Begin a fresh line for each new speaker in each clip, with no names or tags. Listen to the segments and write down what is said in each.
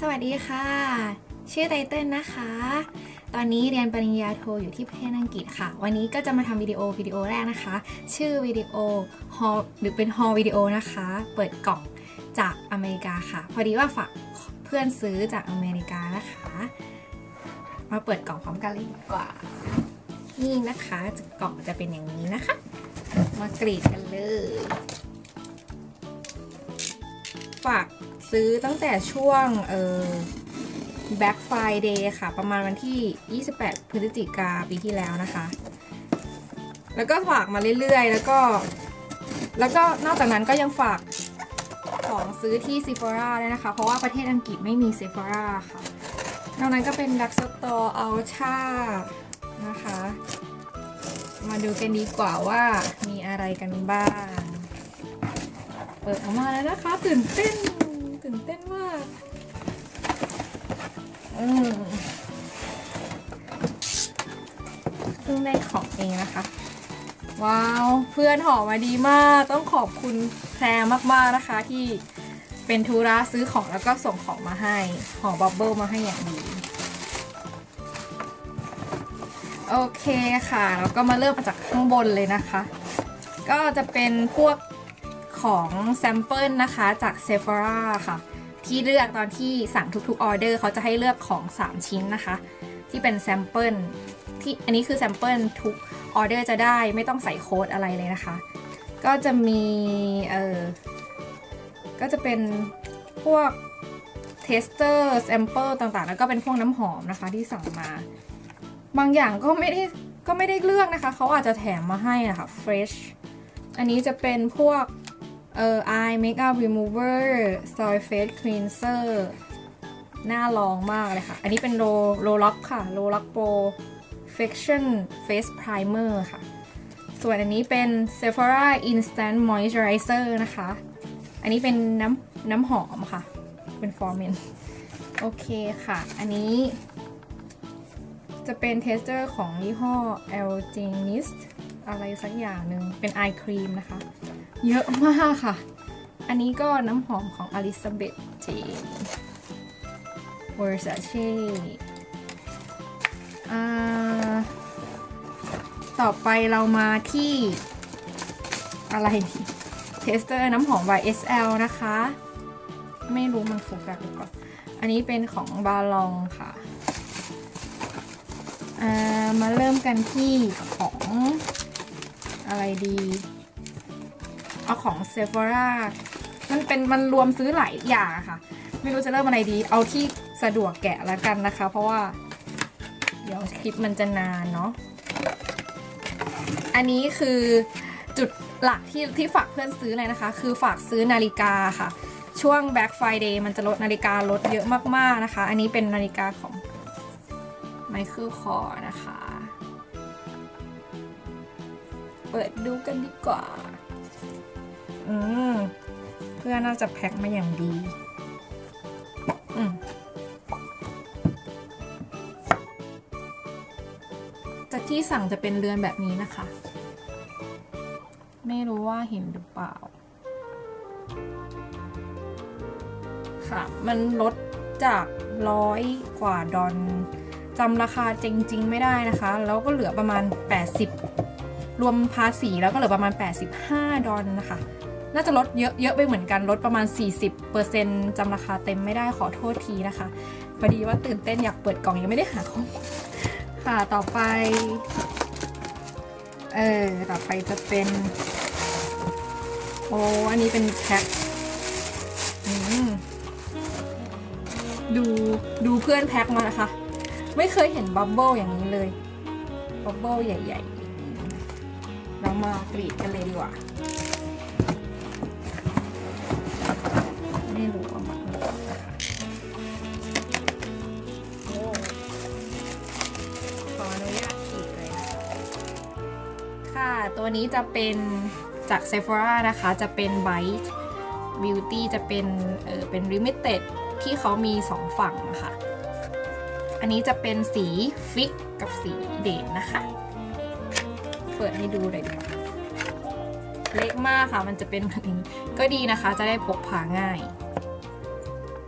สวัสดีค่ะ ชื่อไตเติ้ลนะคะ ตอนนี้เรียนปริญญาโทอยู่ที่ประเทศอังกฤษค่ะ วันนี้ก็จะมาทำวิดีโอวิดีโอแรกนะคะ ชื่อวิดีโอฮอลหรือเป็นฮอลวิดีโอนะคะ เปิดกล่องจากอเมริกาค่ะ พอดีว่าฝากเพื่อนซื้อจากอเมริกานะคะ มาเปิดกล่องพร้อมกันเลยดีกว่า นี่นะคะกล่องจะเป็นอย่างนี้นะคะ มากรีดกันเลย ฝาก ซื้อตั้งแต่ช่วงเอ่อ Black Friday ค่ะ ประมาณวันที่ 28 พฤศจิกาปีที่แล้วนะคะ แล้วก็ฝากมาเรื่อยๆ แล้วก็ แล้วก็นอกจากนั้นก็ยังฝากของซื้อที่ Sephora ด้วยนะคะ เพราะว่าประเทศอังกฤษไม่มี Sephora ค่ะ นอกนั้นก็เป็น Dark Store Ultra นะคะ มาดูกันดีกว่าว่ามีอะไรกันบ้าง เปิดออกมาแล้วนะคะ ตื่นเต้น ตื่นเต้นมากอืมเพิ่งได้ของเองนะคะ ว้าวเพื่อนห่อมาดีมาก ต้องขอบคุณแพรมากๆนะคะที่เป็นธุระซื้อของแล้วก็ส่งของมาให้ห่อบับเบิลมาให้อย่างดี โอเคค่ะ แล้วก็มาเริ่มจากข้างบนเลยนะคะ ก็จะเป็นพวก ของแซมเปิลนะคะจาก Sephora ค่ะ ที่เลือกตอนที่สั่งทุกๆออเดอร์เขาจะให้เลือกของ 3 ชิ้นนะคะ ที่เป็นแซมเปิลที่อันนี้คือแซมเปิลทุกออเดอร์จะได้ไม่ต้องใส่โค้ดอะไรเลยนะคะ ก็จะมีเออก็จะเป็นพวกเทสเตอร์แซมเปิลต่างๆ แล้วก็เป็นพวกน้ำหอมนะคะที่สั่งมา บางอย่างก็ไม่ได้ก็ไม่ได้เลือกนะคะ เขาอาจจะแถมมาให้นะคะ fresh อันนี้จะเป็นพวก เอ่อ eye makeup remover soy face cleanser น่าลองมากเลยค่ะ อันนี้เป็นโลโลล็อกค่ะโลล็อกโปร fiction face primer ค่ะ ส่วนอันนี้เป็น Sephora instant moisturizer นะคะ อันนี้เป็นน้ำน้ำหอมค่ะ เป็น f o r m e n โอเคค่ะ อันนี้ จะเป็นเทสเตอร์ของยี่ห้อ Algenist อะไรสักอย่างหนึ่งเป็นไอครีมนะคะ เยอะมากค่ะ อันนี้ก็น้ำหอมของ Elizabeth Jane Versace อ่าต่อไปเรามาที่ อะไรเทสเตอร์น้ำหอม YSL นะคะ ไม่รู้มันโฟกัสหรือเปล่าอันนี้เป็นของบาลองค่ะมาเริ่มกันที่ของอะไรดี เอาของ Sephora มันเป็นมันรวมซื้อหลายอย่างค่ะ ไม่รู้จะเริ่มอะไรดี เอาที่สะดวกแกะแล้วกันนะคะ เพราะว่า เดี๋ยวคลิปมันจะนานเนาะ อันนี้คือจุดหลักที่ที่ฝากเพื่อนซื้อเลยนะคะ คือฝากซื้อนาฬิกาค่ะ ช่วง Black Friday มันจะลดนาฬิกาลดเยอะมากๆนะคะ อันนี้เป็นนาฬิกาของไมเคิลคอร์นะคะ เปิดดูกันดีกว่า อืมเพื่อนน่าจะแพ็คมาอย่างดีอืมจากที่สั่งจะเป็นเรือนแบบนี้นะคะ ไม่รู้ว่าเห็นหรือเปล่า ค่ะ มันลดจากร้อยกว่าดอลจำราคาจริง ๆ ไม่ได้นะคะ แล้วก็เหลือประมาณ 80 รวมภาษีแล้วก็เหลือประมาณ 85 ดอลนะคะ น่าจะลดเยอะๆไปเหมือนกันลดประมาณ 40%จำราคาเต็มไม่ได้ขอโทษทีนะคะพอดีว่าตื่นเต้นอยากเปิดกล่องยังไม่ได้หาข้อมูลค่ะต่อไปเออต่อไปจะเป็นโอ้อันนี้เป็นแพ็คดูดูเพื่อนแพ็คมานะคะ ไม่เคยเห็นบับเบิลอย่างนี้เลยบับเบิลใหญ่ๆเรามากรีดกันเลยดีกว่า ไม่รู้ว่ามันนะคะโอ้ขออนุญาตขีดเลยนะคะค่ะ ตัวนี้จะเป็นจาก Sephora นะคะ จะเป็น Bite Beauty จะเป็นเออเป็น Limited ที่เขามี 2 ฝั่งนะคะอันนี้จะเป็นสีฟิกกับสีเด่นนะคะ เปิดให้ดูเลยดีกว่าเล็กมากค่ะ มันจะเป็นแบบนี้ ก็ดีนะคะ จะได้พกพาง่าย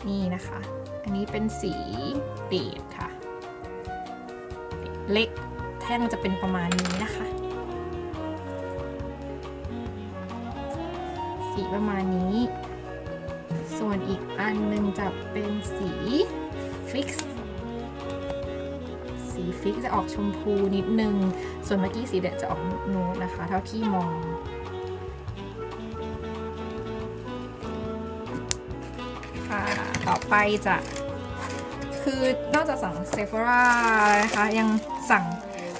นี่นะคะ อันนี้เป็นสีเดดค่ะ เล็กแท่งจะเป็นประมาณนี้นะคะ สีประมาณนี้ ส่วนอีกอันหนึ่งจะเป็นสีฟิกซ์สีฟิกจะออกชมพูนิดนึง ส่วนเมื่อกี้สีเด็ดจะออกนูดนะคะ เท่าที่มอง ต่อไปจะ คือนอกจากสั่ง Sephora นะคะยังสั่ง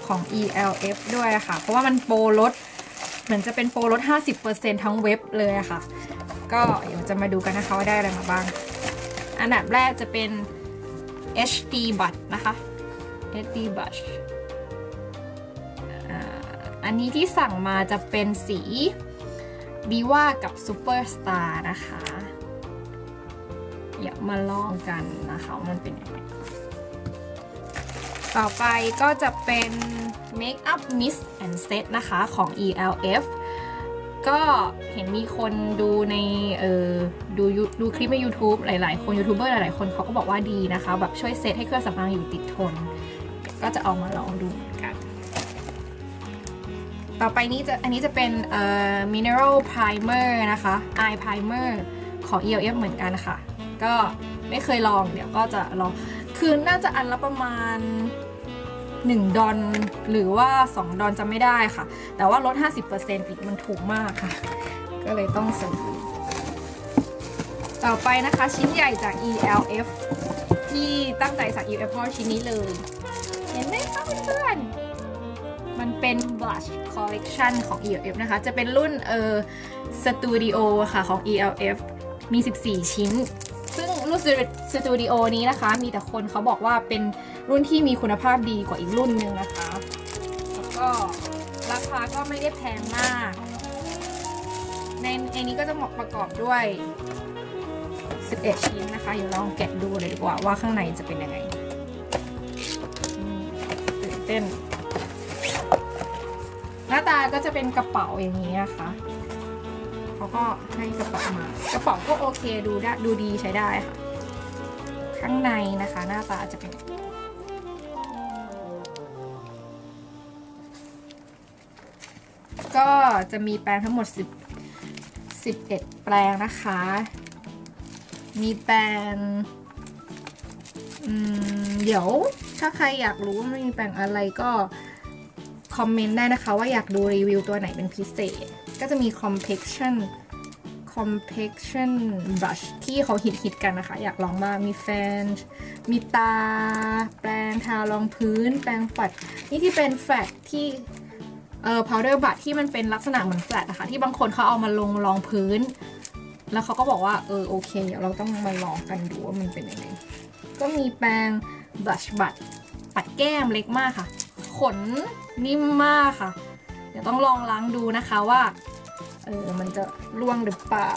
ของ ELF ด้วยค่ะ เพราะว่ามันโปรลดเหมือนจะเป็นโปรลด 50%ทั้งเว็บเลยค่ะ ก็เดี๋ยวจะมาดูกันนะคะว่าได้อะไรมาบ้าง อันดับแรกจะเป็น HD Brush นะคะ HD Brush อ่าอันนี้ที่สั่งมาจะเป็นสี Diva กับ Superstar นะคะ เดี๋ยวมาลองกันนะคะมันเป็นยังไงต่อไปก็จะเป็น Makeup Mist and Set นะคะของ ELF ก็เห็นมีคนดูในเออดูดูคลิปใน YouTube หลาย ๆ คนยูทูบเบอร์หลาย ๆ คนเขาก็บอกว่าดีนะคะ แบบช่วยเซตให้เครื่องสำอางอยู่ติดทน ก็จะเอามาลองดูกัน ต่อไปนี้จะอันนี้จะเป็นเอ่อ mineral primer นะคะ eye primer ของ ELF เหมือนกันค่ะ ก็ไม่เคยลองเดี๋ยวก็จะลอง คือน่าจะอันละประมาณ 1 ดอลหรือว่า 2 ดอลจะไม่ได้ค่ะ แต่ว่าลด 50%อีกมันถูกมากค่ะ ก็เลยต้องซื้อต่อไปนะคะชิ้นใหญ่จาก ELF ที่ตั้งใจสั่ง ELF ชิ้นนี้เลย เห็นไหมคะเพื่อนมันเป็น blush collection ของ ELF นะคะ จะเป็นรุ่นเออ Studio ค่ะของ ELF มี 14 ชิ้น รุ่น Studio นี้นะคะ มีแต่คนเขาบอกว่าเป็นรุ่นที่มีคุณภาพดีกว่าอีกรุ่นนึงนะคะ แล้วก็ราคาก็ไม่ได้แพงมาก ในในนี้ก็จะเหมาะประกอบด้วย 11 ชิ้นนะคะเดี๋ยวลองแกะดูเลยดีกว่าว่าข้างในจะเป็นยังไงตื่นเต้น หน้าตาก็จะเป็นกระเป๋าอย่างนี้นะคะเขาก็ให้กระเป๋ามา กระเป๋าก็โอเคดูได้ดูดีใช้ได้ค่ะ ข้างในนะคะ หน้าตาจะเป็นก็จะมีแปรงทั้งหมด 10 11 แปรงนะคะ มีแปรงเดี๋ยวถ้าใครอยากรู้ว่ามีแปรงอะไรก็ คอมเมนต์ได้นะคะ ว่าอยากดูรีวิวตัวไหนเป็นพิเศษ ก็จะมี complexion complexion brush ที่เขาฮิตฮิตกันนะคะ อยากลองบ้างมีแฟน มีตา แปรงทารองพื้น แปรงปัด นี่ที่เป็นแฟลตที่เอ่อ powder b r u ที่มันเป็นลักษณะเหมือนแฟลตนะคะ ที่บางคนเขาเอามาลงรองพื้น แล้วเขาก็บอกว่า เออ โอเค เดี๋ยวเราต้องมาลองกันดูว่ามันเป็นยังไง ก็มีแปรง blush บัดปัดแก้มเล็กมากค่ะ ขนนิ่มมากค่ะ เดี๋ยวต้องลองล้างดูนะคะว่า เออ มันจะร่วงหรือเปล่า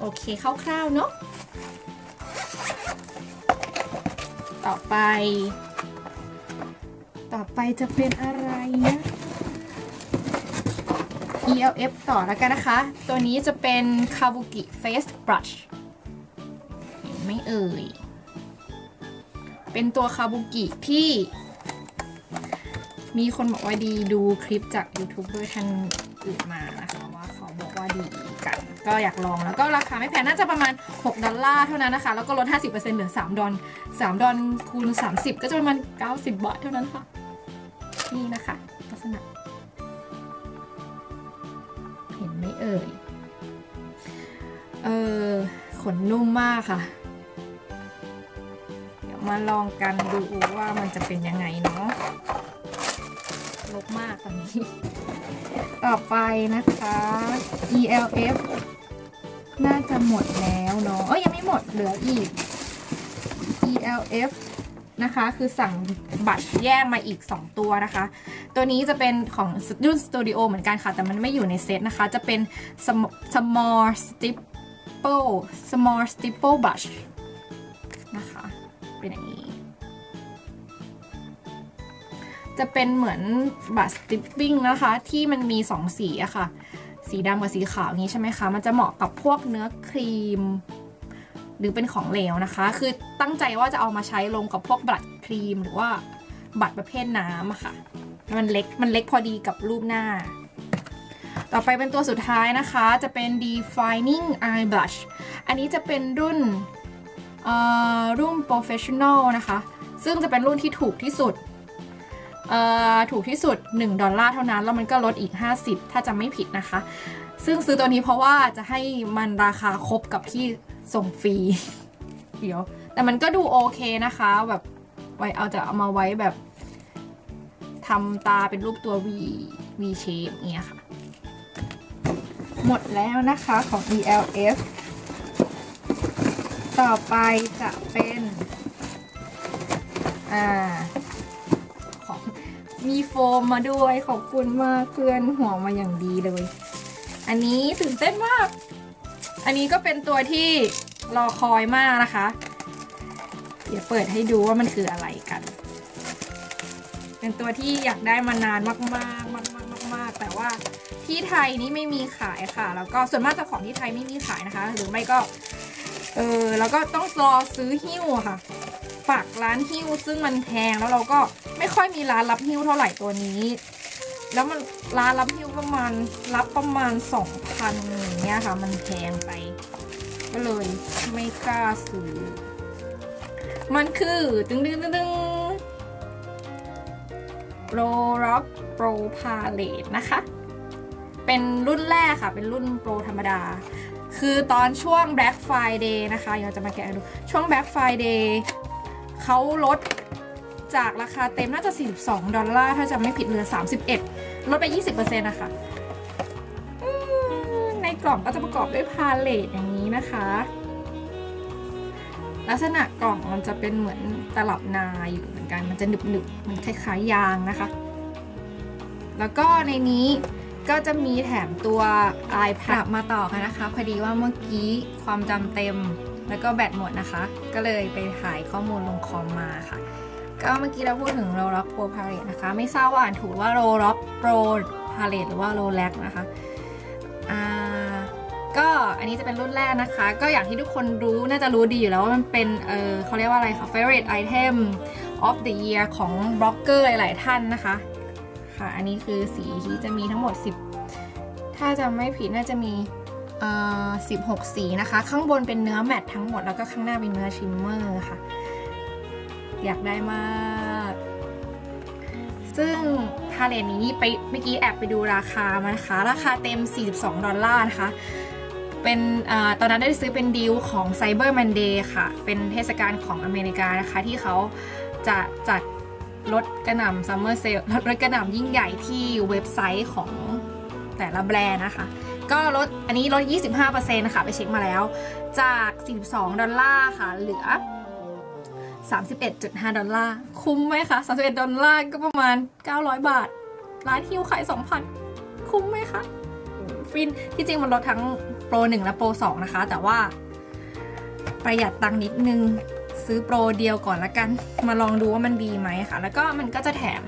โอเคคร่าวๆเนาะ ต่อไป ต่อไปจะเป็นอะไรนะ ELF ต่อแล้วกันนะคะ ตัวนี้จะเป็น Kabuki Face Brush เห็นไม่เอ่ย เป็นตัวคาบุกิที่มีคนบอกว่าดีดูคลิปจากยูทูบเบอร์ท่าน อื่นมานะคะว่าเขาบอกว่าดีกัน ก็อยากลองแล้วก็ราคาไม่แพงน่าจะประมาณ 6 ดอลลาร์เท่านั้นนะคะ แล้วก็ลด 50%เหลือ 3 ดอล3ดอลคูณ 30 ก็จะประมาณ 90 บาทเท่านั้นค่ะ นี่นะคะ ลักษณะ เห็นไหมเอ่ย เออขนนุ่มมากค่ะ เดี๋ยวมาลองกันดูว่ามันจะเป็นยังไงเนาะ ลบมากตอนนี้ ต่อไปนะคะ ELF น่าจะหมดแล้วเนาะเอ้ยยังไม่หมดเหลืออีก ELF นะคะคือสั่งบัตรแยกมาอีก 2 ตัวนะคะ ตัวนี้จะเป็นของรุ่นสตูดิโอเหมือนกันค่ะ แต่มันไม่อยู่ในเซตนะคะ จะเป็น sm- small stipple small stipple brush นะคะ เป็นอย่างนี้ จะเป็นเหมือนบัตรสติปปิ้งนะคะ ที่มันมี 2 สีอะค่ะ สีดำกับสีขาวนี้ใช่ไหมคะ มันจะเหมาะกับพวกเนื้อครีม หรือเป็นของเหลวนะคะ คือตั้งใจว่าจะเอามาใช้ลงกับพวกบัตรครีม หรือว่าบัตรประเภทน้ำอะค่ะ มันเล็กมันเล็กพอดีกับรูปหน้า ต่อไปเป็นตัวสุดท้ายนะคะ จะเป็น defining eye blush อันนี้จะเป็นรุ่นรุ่น professional นะคะ ซึ่งจะเป็นรุ่นที่ถูกที่สุด ถูกที่สุด 1 ดอลลาร์เท่านั้น แล้วมันก็ลดอีก 50 ถ้าจะไม่ผิดนะคะ ซึ่งซื้อตัวนี้เพราะว่าจะให้มันราคาครบกับที่ส่งฟรี เดี๋ยว แต่มันก็ดูโอเคนะคะ แบบไว้เอาจะเอามาไว้แบบทำตาเป็นรูปตัว V V shape เงี้ยค่ะ หมดแล้วนะคะของ ELF ต่อไปจะเป็น อ่า มีโฟมมาด้วยขอบคุณมากเพื่อนห่วงมาอย่างดีเลย อันนี้ตื่นเต้นมาก อันนี้ก็เป็นตัวที่รอคอยมากนะคะ เดี๋ยวเปิดให้ดูว่ามันคืออะไรกัน เป็นตัวที่อยากได้มานานมากๆมากมากมากมากแต่ว่าที่ไทยนี่ไม่มีขายค่ะ แล้วก็ส่วนมากจะของที่ไทยไม่มีขายนะคะ หรือไม่ก็ เออแล้วก็ต้องรอซื้อหิ้วค่ะ ฝากร้านหิ้วซึ่งมันแพงแล้วเราก็ไม่ค่อยมีร้านรับหิ้วเท่าไหร่ตัวนี้ แล้วมันร้านรับหิ้วประมาณรับประมาณสองพันอย่างเงี้ยค่ะ มันแพงไป ก็เลยไม่กล้าซื้อ มันคือตึงดึงตึงดึงโปรร็อกโปรพาเลตนะคะ เป็นรุ่นแรกค่ะ เป็นรุ่นโปรธรรมดาคือตอนช่วง Black Friday นะคะอยาจะมาแกะดู ช่วง Black Friday เขาลดจากราคาเต็มน่าจะ 42 ดอลลาร์ ถ้าจะไม่ผิดเหลือ 31 ลดไป 20%นะคะในกล่องก็จะประกอบด้วยพาเลตอย่างนี้นะคะ ลักษณะกล่องมันจะเป็นเหมือนตลับนาอยู่เหมือนกัน มันจะหนึบๆมันคล้ายๆยางนะคะ แล้วก็ในนี้ก็จะมีแถมตัว iPad มาต่อกันนะคะ พอดีว่าเมื่อกี้ความจำเต็ม แล้วก็แบตหมดนะคะ ก็เลยไปถ่ายข้อมูลลงคอมมาค่ะ ก็เมื่อกี้เราพูดถึง r o l o c Pro Palette นะคะ ไม่ทราบว่าอ่านถูกว่า r o l o c Pro Palette หรือว่า r o l a c นะคะอ่าก็อันนี้จะเป็นรุ่นแรกนะคะ ก็อย่างที่ทุกคนรู้น่าจะรู้ดีอยู่แล้วว่ามันเป็นเออเขาเรียกว่าอะไรคะ favorite item of the year ของบล็อกเกอร์หลาย ๆ ท่านนะคะ ค่ะ อันนี้คือสีที่จะมีทั้งหมด 10 ถ้าจะไม่ผิดน่าจะมี 16 สีนะคะ ข้างบนเป็นเนื้อแมตทั้งหมดแล้วก็ข้างหน้าเป็นเนื้อชิมเมอร์ค่ะ อยากได้มาก ซึ่งพาเลตนี้ไปเมื่อกี้แอบไปดูราคามานะคะ ราคาเต็ม 42 ดอลลาร์นะคะ เป็นอตอนนั้นได้ซื้อเป็นดีลของ Cyber Monday ค่ะ เป็นเทศกาลของอเมริกานะคะ ที่เขาจะจัดลดกระหน่ำซัมเมอร์เซลลดกระหน่ำยิ่งใหญ่ที่เว็บไซต์ของแต่ละแบรนด์นะคะ ก็ลดอันนี้ลด 25%นะคะไปเช็คมาแล้ว จาก 42 ดอลลาร์ค่ะ เหลือ 31.5 ดอลลาร์ คุ้มไหมคะ 31 ดอลลาร์ก็ประมาณ 900 บาท ร้านฮิวขาย 2,000 คุ้มไหมคะฟินที่จริงมันลดทั้งโปร 1 และโปร 2 นะคะ แต่ว่า ประหยัดตังค์นิดนึงซื้อโปรเดียวก่อนละกัน มาลองดูว่ามันดีไหมค่ะ แล้วก็มันก็จะแถม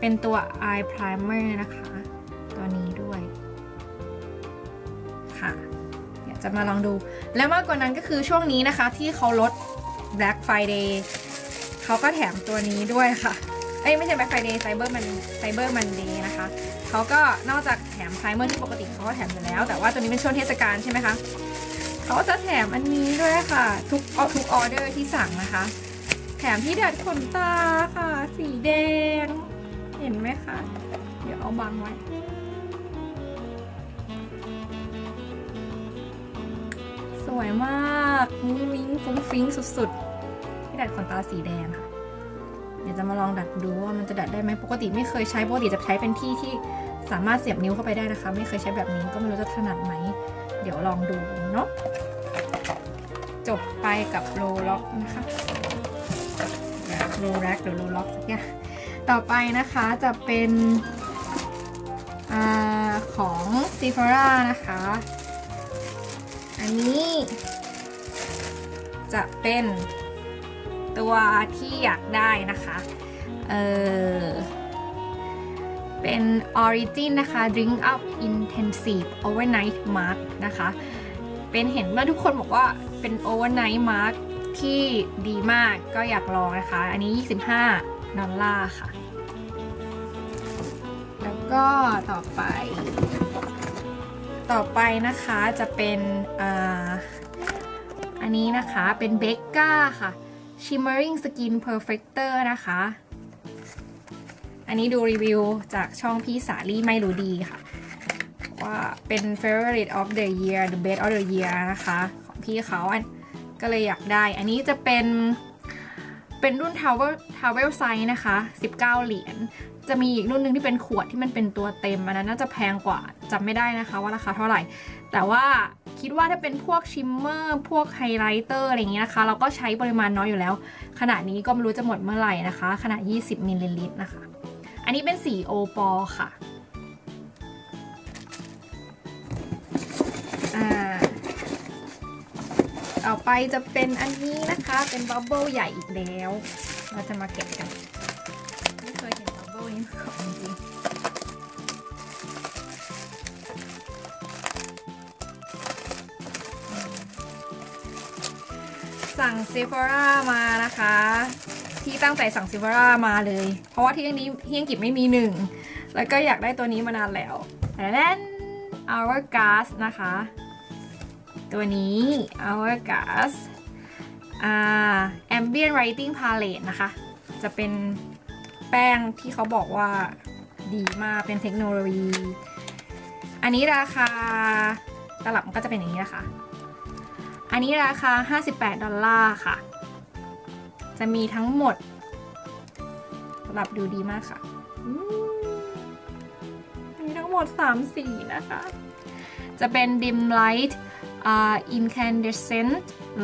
เป็นตัว eye primer นะคะ จะมาลองดู แล้วมากกว่านั้นก็คือช่วงนี้นะคะ ที่เขาลด Black Friday เขาก็แถมตัวนี้ด้วยค่ะ เอ้ยไม่ใช่ Black Friday Cyber Man Cyber Monday นะคะ เขาก็นอกจากแถมไพรเมอร์ที่ปกติเขาก็แถมอยู่แล้ว แต่ว่าตัวนี้เป็นช่วงเทศกาลใช่ไหมคะเขาจะแถมอันนี้ด้วยค่ะ ทุกทุกออเดอร์ที่สั่งนะคะ แถมที่ดัดขนตาค่ะ สีแดง เห็นไหมคะ เดี๋ยวเอาบังไว้ วยมากมุ้งมิ้งฟุ้งฟิ้งสุดๆที่ดัดขนตาสีแดงค่ะ เดี๋ยวจะมาลองดัดดูว่ามันจะดัดได้ไหมปกติไม่เคยใช้ปกติจะใช้เป็นที่ที่สามารถเสียบนิ้วเข้าไปได้นะคะ ไม่เคยใช้แบบนี้ก็ไม่รู้จะถนัดไหม เดี๋ยวลองดูเนาะจบไปกับโรล็อกนะคะโรแร็กหรือโรล็อกสักอย่างต่อไปนะคะจะเป็นอของ s e p h o r a นะคะ อันนี้ จะเป็นตัวที่อยากได้นะคะ เออเป็น Origin นะคะ Drink Up Intensive Overnight Mask นะคะ เป็นเห็นว่าทุกคนบอกว่าเป็นโอเวอร์ไนท์มาร์กที่ดีมากก็อยากลองนะคะ อันนี้ 25 ดอลลาร์ค่ะ แล้วก็ต่อไป ต่อไปนะคะจะเป็นอ,อันนี้นะคะเป็นเบกก้าค่ะ Shimmering Skin Perfector นะคะ อันนี้ดูรีวิวจากช่องพี่สาลี่ไม่รู้ดีค่ะ ว่าเป็น favorite of the year the best of the year นะคะ ของพี่เขาอันก็เลยอยากได้ อันนี้จะเป็นเป็นรุ่น Tower Tower Size นะคะ 19 เหรียญ จะมีอีกรุ่นหนึ่งที่เป็นขวดที่มันเป็นตัวเต็มอันนั้นน่าจะแพงกว่าจำไม่ได้นะคะว่าราคาเท่าไหร่ แต่ว่าคิดว่าถ้าเป็นพวกชิมเมอร์พวกไฮไลท์เตอร์อะไรอย่างเงี้ยนะคะ เราก็ใช้ปริมาณน้อยอยู่แล้ว ขนาดนี้ก็ไม่รู้จะหมดเมื่อไหร่นะคะ ขนาด 20มิลลิลิตรนะคะ อันนี้เป็นสีโอปอค่ะอ่าต่อไปจะเป็นอันนี้นะคะเป็นบับเบิลใหญ่อีกแล้ว เราจะมาแกะกันาก่อนจริงสั่งเซฟ h ร่ามานะคะ ที่ตั้งใจสั่งเซฟ h ร่ามาเลย เพราะว่าที่อังนี้ที่อังกฤษไม่มีหนึ่ง แล้วก็อยากได้ตัวนี้มานานแล้วแล้ว Hourglass นะคะ ตัวนี้ Hourglass อ่า Ambient Writing Palette นะคะ จะเป็น แป้งที่เขาบอกว่าดีมากเป็นเทคโนโลยี อันนี้ราคาตลับมันก็จะเป็นอย่างนี้นะคะ อันนี้ราคา 58 ดอลลาร์ค่ะ จะมีทั้งหมดตลับดูดีมากค่ะมมีทั้งหมด 3 สีนะคะ จะเป็น dim light uh, incandescent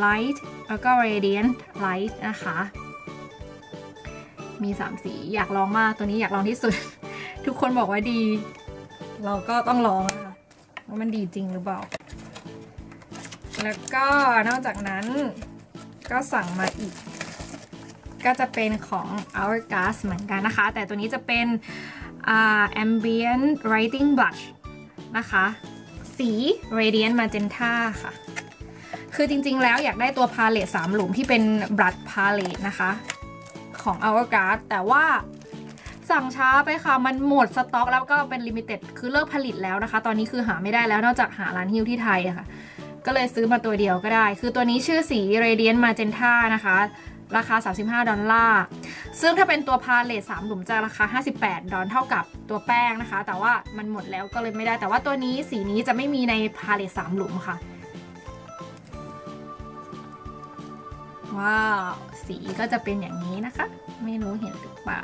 light แล้วก็ radiant light นะคะ มี 3 สี อยากลองมาก ตัวนี้อยากลองที่สุด ทุกคนบอกว่าดี เราก็ต้องลองนะคะว่ามันดีจริงหรือเปล่า แล้วก็นอกจากนั้นก็สั่งมาอีก ก็จะเป็นของ Hourglass เหมือนกันนะคะ แต่ตัวนี้จะเป็น uh, ambient writing blush นะคะ สี radiant magenta ค่ะ คือจริงๆแล้วอยากได้ตัวพาเลต3หลุมที่เป็น brush palette นะคะ ของ Hourglass แต่ว่าสั่งช้าไปค่ะ มันหมดสต็อกแล้วก็เป็น limited คือเลิกผลิตแล้วนะคะ ตอนนี้คือหาไม่ได้แล้วนอกจากหาร้านฮิ้วที่ไทยอะค่ะ ก็เลยซื้อมาตัวเดียวก็ได้ คือตัวนี้ชื่อสี radiant magenta นะคะ ราคา 35 ดอลลาร์ ซึ่งถ้าเป็นตัวพาเลต3หลุมจะราคา 58 ดอลเท่ากับตัวแป้งนะคะ แต่ว่ามันหมดแล้วก็เลยไม่ได้ แต่ว่าตัวนี้สีนี้จะไม่มีในพาเลต3หลุมค่ะ ว้าว สีก็จะเป็นอย่างนี้นะคะ ไม่รู้เห็นหรือเปล่า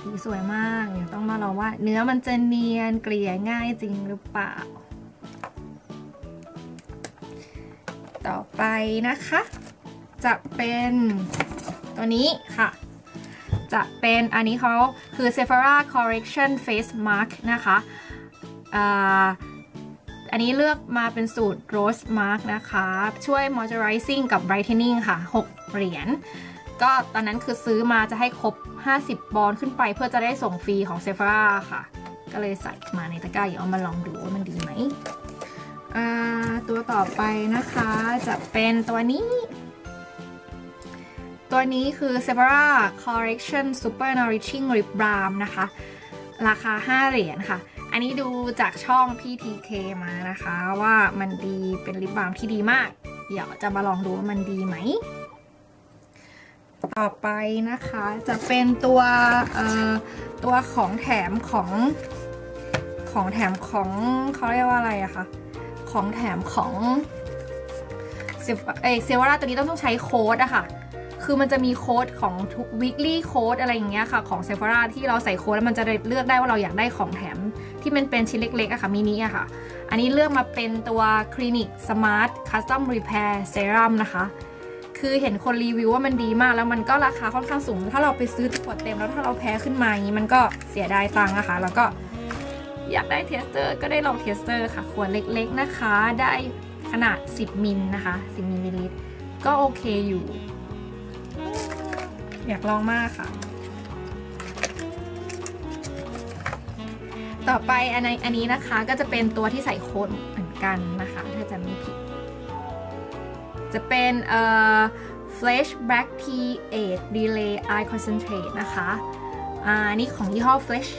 สีสวยมากเดี๋ยวต้องมาลองว่า เนื้อมันจะเนียนเกลี่ยง่ายจริงหรือเปล่า ต่อไปนะคะ จะเป็นตัวนี้ค่ะ จะเป็นอันนี้เขาคือ Sephora Correction Face Mask นะคะอ่า อันนี้เลือกมาเป็นสูตร Rose Mask นะคะ ช่วย Moisturizing กับ Brightening ค่ะ 6 เหรียญ ก็ตอนนั้นคือซื้อมาจะให้ครบ 50 บอลขึ้นไปเพื่อจะได้ส่งฟรีของ Sephora ค่ะ ก็เลยใส่มาในตะกร้าอย่าเอามาลองดูว่ามันดีไหม ตัวต่อไปนะคะจะเป็นตัวนี้ตัวนี้คือ Sephora Correction Super Nourishing Lip Balm นะคะ ราคา 5 เหรียญค่ะ อันนี้ดูจากช่อง PTK มานะคะว่ามันดีเป็นลิปบาล์มที่ดีมาก เดี๋ยวจะมาลองดูว่ามันดีไหม ต่อไปนะคะจะเป็นตัวตัวของแถมของของแถมของเขาเรียกว่าอะไรอะคะของแถมของเซเวาร่าตัวนี้ต้องต้องใช้โค้ดอะค่ะ คือมันจะมีโค้ดของทุก weekly โค้ดอะไรอย่างเงี้ยค่ะ ของเซฟาร่าที่เราใส่โค้ดแล้วมันจะเลือกได้ว่าเราอยากได้ของแถม ที่มันเป็นชิ้นเล็กๆอะค่ะมินิอะค่ะ อันนี้เลือกมาเป็นตัว Clinic Smart Custom Repair Serum นะคะ คือเห็นคนรีวิวว่ามันดีมากแล้วมันก็ราคาค่อนข้างสูง ถ้าเราไปซื้อขวดเต็มแล้วถ้าเราแพ้ขึ้นมาอย่างนี้มันก็เสียดายตังค์อะค่ะ แล้วก็อยากได้เทสเตอร์ก็ได้ลองเทสเตอร์ค่ะขวดเล็ก ๆนะคะ ได้ขนาด 10 มิลนะคะ 10มิลลิลิตรก็โอเคอยู่ อยากลองมากค่ะ ต่อไปอันนี้อันนี้นะคะก็จะเป็นตัวที่ใส่โค้ดเหมือนกันนะคะ ถ้าจะไม่ผิด จะเป็นเอ่อ Flash Black Tea 8 Delay Eye Concentrate นะคะอ่านี่ของยี่ห้อ Flash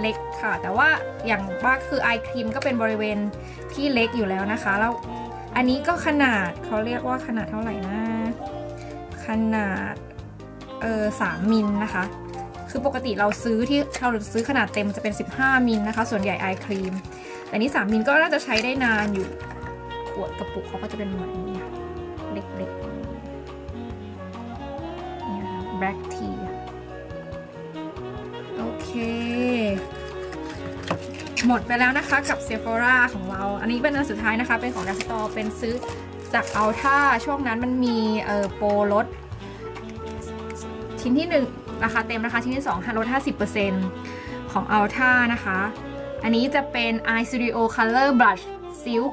เล็กค่ะ แต่ว่าอย่างว่าคือไอครีมก็เป็นบริเวณที่เล็กอยู่แล้วนะคะ แล้วอันนี้ก็ขนาดเขาเรียกว่าขนาดเท่าไหร่นะ ขนาด เออสามมิลนะคะ คือปกติเราซื้อที่เราซื้อขนาดเต็มจะเป็น 15 มิลนะคะ ส่วนใหญ่ไอครีม แต่นี้ 3 มิลก็น่าจะใช้ได้นานอยู่ ขวดกระปุกเขาก็จะเป็นแบบนี้เล็กๆนี่ค่ะ black tea โอเค หมดไปแล้วนะคะกับ Sephora ของเรา อันนี้เป็นอันสุดท้ายนะคะ เป็นของ d a s t o r เป็นซื้อจากเอาท่าช่วงนั้นมันมีเออโปรลด ชิ้นที่ 1 ราคาเต็มนะคะชิ้นที่2ลด50%ของ Ultra นะคะ อันนี้จะเป็น Eye Studio Color Brush Silk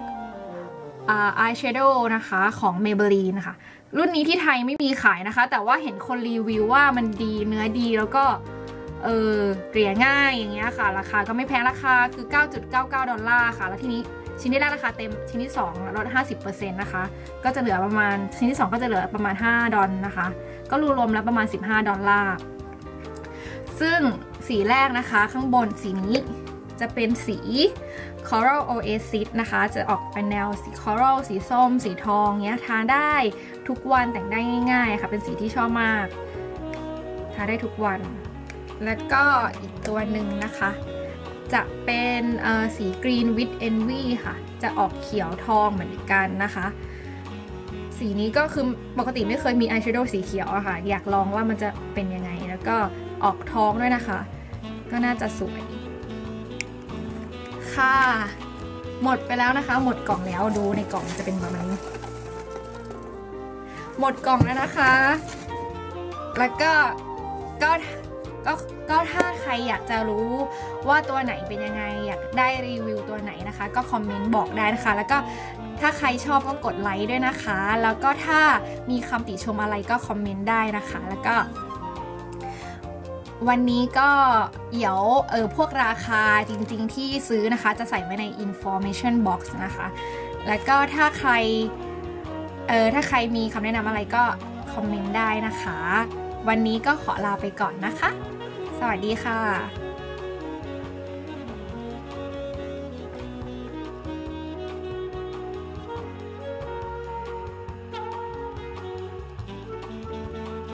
อา Eyeshadow นะคะของ Maybelline นะคะ รุ่นนี้ที่ไทยไม่มีขายนะคะ แต่ว่าเห็นคนรีวิวว่ามันดีเนื้อดีแล้วก็เออเกลี่ยง่ายอย่างเงี้ยค่ะ ราคาก็ไม่แพงราคาคือ 9.99 ดอลลาร์ค่ะ แล้วทีนี้ชิ้นที่แรกราคาเต็มชิ้นที่ 2 ลด 50%นะคะ ก็จะเหลือประมาณชิ้นที่ 2 ก็จะเหลือประมาณ 5 ดอลนะคะ ก็รวมๆแล้วประมาณ 15 ดอลลาร์ ซึ่งสีแรกนะคะข้างบนสีนี้จะเป็นสี Coral Oasis นะคะ จะออกเป็นแนวสี Coral สีส้ม สีทองเนี้ย ทาได้ทุกวันแต่งได้ง่ายๆ ค่ะ เป็นสีที่ชอบมาก ทาได้ทุกวัน แล้วก็อีกตัวหนึ่งนะคะ จะเป็นสี Green with Envy ค่ะ จะออกเขียวทองเหมือนกันนะคะ สีนี้ก็คือปกติไม่เคยมีอายแชโดว์สีเขียวอะค่ะ อยากลองว่ามันจะเป็นยังไง แล้วก็ออกท้องด้วยนะคะ ก็น่าจะสวย ค่ะ หมดไปแล้วนะคะ หมดกล่องแล้วดูในกล่องจะเป็นประมาณนี้ หมดกล่องแล้วนะคะ แล้วก็ก็ก็ก็ถ้าใครอยากจะรู้ว่าตัวไหนเป็นยังไง อยากได้รีวิวตัวไหนนะคะ ก็คอมเมนต์บอกได้นะคะ แล้วก็ ถ้าใครชอบก็กดไลค์ด้วยนะคะ แล้วก็ถ้ามีคำติชมอะไรก็คอมเมนต์ได้นะคะ แล้วก็ วันนี้ก็เดี๋ยวเออพวกราคาจริงๆที่ซื้อนะคะ จะใส่ไว้ใน information box นะคะ แล้วก็ถ้าใครเออถ้าใครมีคำแนะนำอะไรก็คอมเมนต์ได้นะคะ วันนี้ก็ขอลาไปก่อนนะคะ สวัสดีค่ะ